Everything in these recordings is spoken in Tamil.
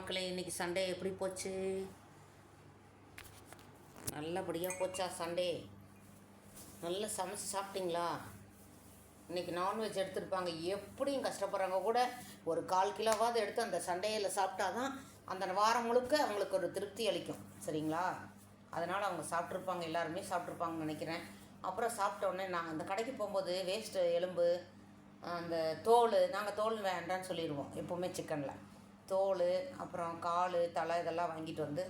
மக்களே இன்னைக்கு சண்டே எப்படி போச்சு? நல்லபடியாக போச்சா சண்டே? நல்லா சமைச்சு சாப்பிட்டீங்களா? இன்னைக்கு நான்வெஜ் எடுத்திருப்பாங்க. எப்படியும் கஷ்டப்படுறவங்க கூட ஒரு கால் கிலோவாவது எடுத்து அந்த சண்டேயில் சாப்பிட்டா தான் அந்த வாரம் முழுக்க அவங்களுக்கு ஒரு திருப்தி அளிக்கும். சரிங்களா? அதனால் அவங்க சாப்பிட்ருப்பாங்க எல்லாருமே சாப்பிட்ருப்பாங்கன்னு நினைக்கிறேன். அப்புறம் சாப்பிட்டோன்னே நாங்கள் அந்த கடைக்கு போகும்போது வேஸ்ட்டு எலும்பு அந்த தோல் நாங்கள் தோல் வேண்டான்னு சொல்லிடுவோம். எப்போவுமே சிக்கனில் தோல் அப்புறம் கால் தலை இதெல்லாம் வாங்கிட்டு வந்து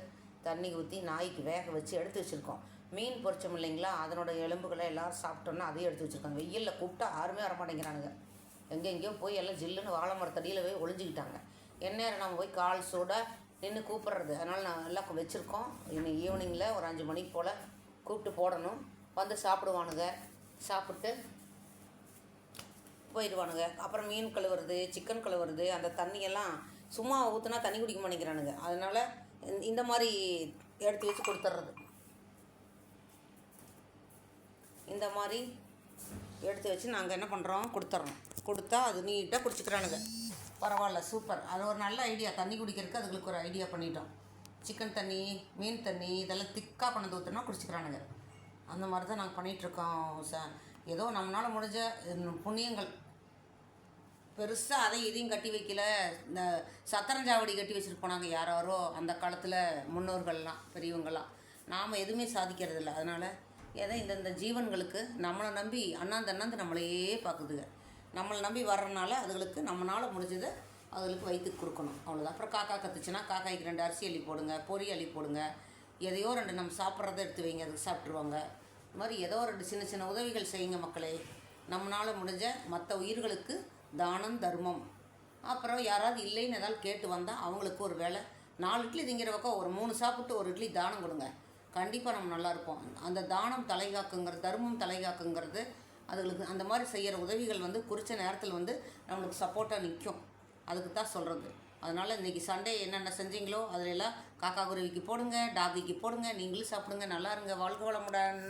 தண்ணி ஊற்றி நாய்க்கு வேக வச்சு எடுத்து வச்சுருக்கோம். மீன் பொரிச்சோம் இல்லைங்களா? அதனோட எலும்புகளை எல்லோரும் சாப்பிட்டோன்னா அதையும் எடுத்து வச்சுருக்காங்க. வெயிலில் கூப்பிட்டா யாருமே வர மாட்டேங்கிறானுங்க எங்கெங்கேயோ போய் எல்லாம் ஜில்லுன்னு வாழை மரத்தடியில் போய் ஒளிஞ்சிக்கிட்டாங்க. எந்நேரம் நம்ம போய் கால் சூட நின்று கூப்பிட்றது. அதனால் நான் எல்லாம் வச்சுருக்கோம். இன்னைக்கு ஈவினிங்கில் ஒரு அஞ்சு மணிக்கு போல் கூப்பிட்டு போடணும். வந்து சாப்பிடுவானுங்க. சாப்பிட்டு போயிடுவானுங்க. அப்புறம் மீன் கழுவுறது சிக்கன் கழுவுறது அந்த தண்ணியெல்லாம் சும்மா ஊற்றுனா தண்ணி குடிக்க மாட்டேங்கிறானுங்க. அதனால் இந்த- மாதிரி எடுத்து வச்சு கொடுத்துட்றது இந்த மாதிரி எடுத்து வச்சு நாங்கள் என்ன பண்ணுறோம் கொடுத்துட்றோம் கொடுத்தா அது நீட்டாக குடிச்சிக்கிறானுங்க. பரவாயில்ல சூப்பர் அது ஒரு நல்ல ஐடியா தண்ணி குடிக்கிறதுக்கு அதுங்களுக்கு ஒரு ஐடியா பண்ணிட்டோம். சிக்கன் தண்ணி மீன் தண்ணி இதெல்லாம் திக்காக பண்ணது ஊற்றுனா குடிச்சிக்கிறானுங்க. அந்த மாதிரி தான் நாங்கள் பண்ணிகிட்ருக்கோம் ச ஏதோ நம்மளால் முடிஞ்ச புண்ணியங்கள் பெருசாக அதை இதையும் கட்டி வைக்கல. இந்த சத்திரஞ்சாவடி கட்டி வச்சுட்டு போனாங்க யாரோ அந்த காலத்தில் முன்னோர்கள்லாம் பெரியவங்கள்லாம் நாம் எதுவுமே சாதிக்கிறதில்ல. அதனால் ஏதோ இந்த இந்த ஜீவன்களுக்கு நம்மளை நம்பி அண்ணாந்து அண்ணாந்து நம்மளையே பார்க்குதுங்க. நம்மளை நம்பி வர்றதுனால அதுகளுக்கு நம்மளால் முடிஞ்சதை அதுகளுக்கு வயிற்றுக்கு கொடுக்கணும். அவ்வளோதான் அப்புறம் காக்கா கத்துச்சுன்னா காக்காய்க்கு ரெண்டு அரிசி அள்ளி போடுங்க பொறி அள்ளி போடுங்க. எதையோ ரெண்டு நம்ம சாப்பிட்றத எடுத்து வைங்க அதுக்கு சாப்பிட்ருவாங்க இது மாதிரி ஏதோ ரெண்டு சின்ன சின்ன உதவிகள் செய்யுங்க மக்களே. நம்மளால் முடிஞ்ச மற்ற உயிர்களுக்கு தானம் தர்மம். அப்புறம் யாராவது இல்லைன்னு ஏதாவது கேட்டு வந்தால் அவங்களுக்கு ஒரு வேலை நாலு இட்லி திங்கிற பக்கம் ஒரு மூணு சாப்பிட்டு ஒரு இட்லி தானம் கொடுங்க. கண்டிப்பாக நம்ம நல்லா இருப்போம். அந்த தானம் தலைகாக்குங்கிறது தர்மம் தலைகாக்குங்கிறது அதுகளுக்கு அந்த மாதிரி செய்கிற உதவிகள் வந்து குறித்த நேரத்தில் வந்து நம்மளுக்கு சப்போர்ட்டாக நிற்கும் அதுக்கு தான் சொல்கிறது அதனால் இன்றைக்கி சண்டே என்னென்ன செஞ்சீங்களோ அதில் எல்லாம் காக்கா குருவிக்கு போடுங்க டாகிக்கு போடுங்க நீங்களும் சாப்பிடுங்க நல்லா இருங்க வாழ்க வளமுடன்.